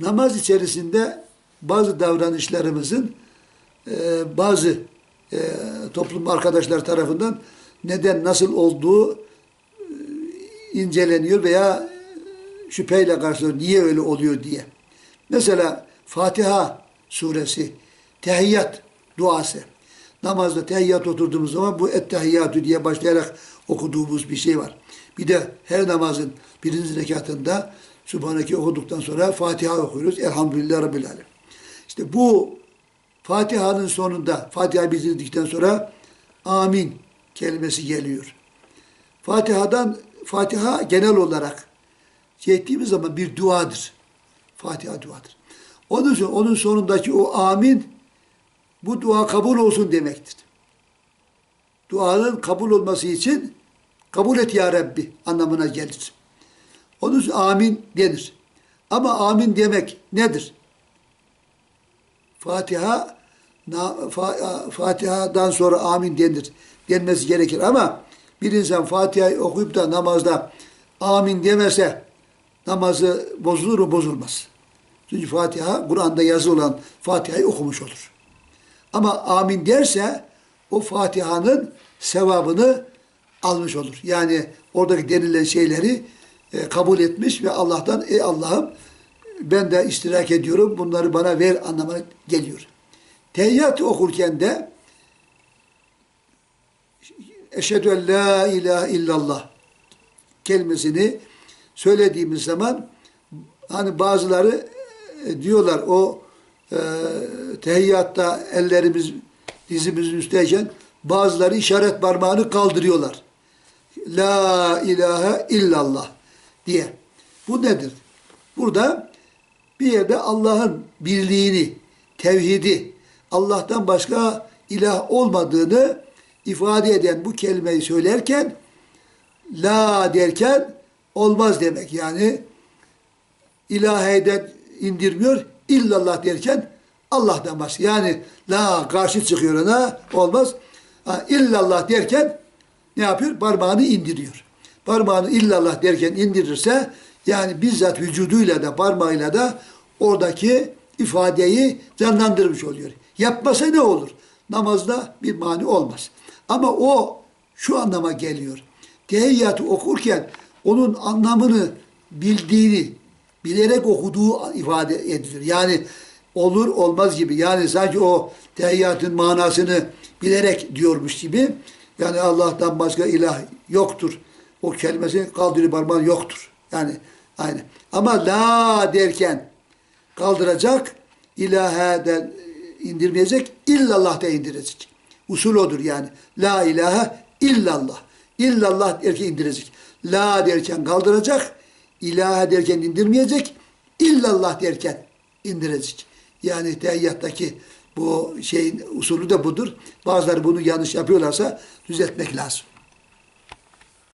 namaz içerisinde bazı davranışlarımızın e, bazı e, toplum arkadaşlar tarafından neden nasıl olduğu e, inceleniyor veya şüpheyle karşılanıyor. Niye öyle oluyor diye. Mesela Fatiha suresi, tehiyyat duası. Namazda tehiyyat oturduğumuz zaman bu ettehiyyatü diye başlayarak okuduğumuz bir şey var. Bir de her namazın birinci rekatında Sübhaneke okuduktan sonra Fatiha okuyoruz. Elhamdülillah Rabbil Alem. İşte bu Fatiha'nın sonunda, Fatiha bitirdikten sonra amin kelimesi geliyor. Fatiha'dan, Fatiha genel olarak şey ettiğimiz zaman bir duadır. Fatiha duadır. Onun için onun sonundaki o amin bu dua kabul olsun demektir. Duanın kabul olması için kabul et ya Rabbi anlamına gelir. Onun için amin denir. Ama amin demek nedir? Fatiha na, fa, Fatiha'dan sonra amin denir. Denmesi gerekir ama bir insan Fatiha'yı okuyup da namazda amin demese namazı bozulur mu bozulmaz. Çünkü Fatiha Kur'an'da yazı olan Fatiha'yı okumuş olur. Ama amin derse o Fatiha'nın sevabını almış olur. Yani oradaki denilen şeyleri e, kabul etmiş ve Allah'tan ey Allah'ım ben de iştirak ediyorum bunları bana ver anlamına geliyor. Tehiyyat okurken de Eşhedü en la ilahe illallah kelimesini söylediğimiz zaman hani bazıları e, diyorlar o e, tehiyyatta ellerimiz dizimizin üstteyken bazıları işaret parmağını kaldırıyorlar. La ilahe illallah diye. Bu nedir? Burada bir yerde Allah'ın birliğini, tevhidi, Allah'tan başka ilah olmadığını ifade eden bu kelimeyi söylerken la derken olmaz demek. Yani ilahiden indirmiyor, illallah derken Allah'tan başka. Yani la karşı çıkıyor ona, olmaz. Ha, illallah derken ne yapıyor? Parmağını indiriyor. Parmağını illallah derken indirirse yani bizzat vücuduyla da parmağıyla da oradaki ifadeyi canlandırmış oluyor. Yapmasa ne olur? Namazda bir mani olmaz. Ama o şu anlama geliyor. Tehiyyatı okurken onun anlamını bildiğini, bilerek okuduğu ifade edilir. Yani olur olmaz gibi. Yani sadece o tehiyyatın manasını bilerek diyormuş gibi. Yani Allah'tan başka ilah yoktur. O kelimesi kaldırı parmağı yoktur. Yani aynı. Ama la derken kaldıracak, ilaheden indirmeyecek, illallah da indirecek. Usul odur yani. La ilahe illallah. İllallah derken indirecek. La derken kaldıracak, ilahe derken indirmeyecek, illallah derken indirecek. Yani tehiyyattaki bu şeyin usulü de budur. Bazıları bunu yanlış yapıyorlarsa düzeltmek lazım.